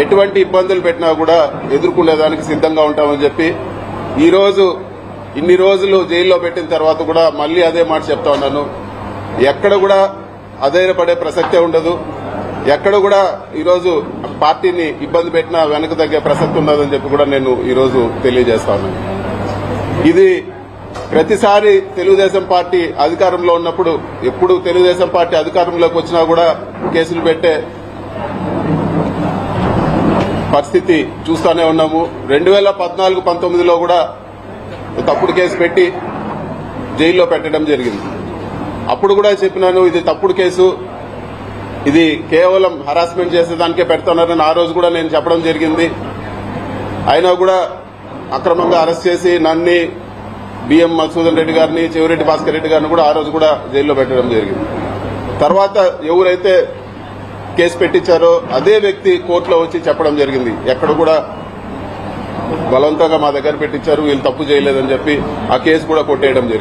ఎటువంటి ఇబ్బందులు పెట్టినా కూడా ఎదుర్కొనేదానికి సిద్ధంగా ఉంటామని చెప్పి ఈరోజు ఇన్ని రోజులు జైల్లో పెట్టిన తర్వాత కూడా మళ్ళీ అదే మాట చెప్తా ఉన్నాను. ఎక్కడ కూడా అధైర్యపడే ప్రసక్తే ఉండదు. ఎక్కడ కూడా ఈరోజు పార్టీని ఇబ్బంది పెట్టినా వెనక తగ్గే ప్రసక్తి ఉండదని చెప్పి కూడా నేను ఈరోజు తెలియజేస్తా ఉన్నాను. ఇది ప్రతిసారి తెలుగుదేశం పార్టీ అధికారంలో ఉన్నప్పుడు ఎప్పుడు తెలుగుదేశం పార్టీ అధికారంలోకి వచ్చినా కూడా కేసులు పెట్టే పరిస్థితి చూస్తూనే ఉన్నాము. రెండు వేల పద్నాలుగు పంతొమ్మిదిలో కూడా తప్పుడు కేసు పెట్టి జైల్లో పెట్టడం జరిగింది. అప్పుడు కూడా చెప్పినాను ఇది తప్పుడు కేసు. ఇది కేవలం హరాస్మెంట్ చేసేదానికే పెడుతున్నారని ఆ రోజు కూడా నేను చెప్పడం జరిగింది. అయినా కూడా అక్రమంగా అరెస్ట్ చేసి నన్ని బిఎం మధుసూదన్ రెడ్డి గారిని చెవిరెడ్డి భాస్కర్ రెడ్డి గారిని కూడా ఆ రోజు కూడా జైల్లో పెట్టడం జరిగింది. తర్వాత ఎవరైతే కేసు పెట్టించారో అదే వ్యక్తి కోర్టులో వచ్చి చెప్పడం జరిగింది. ఎక్కడ కూడా బలవంతంగా మా దగ్గర పెట్టించారు వీళ్ళు తప్పు చేయలేదని చెప్పి ఆ కేసు కూడా కొట్టేయడం జరిగింది.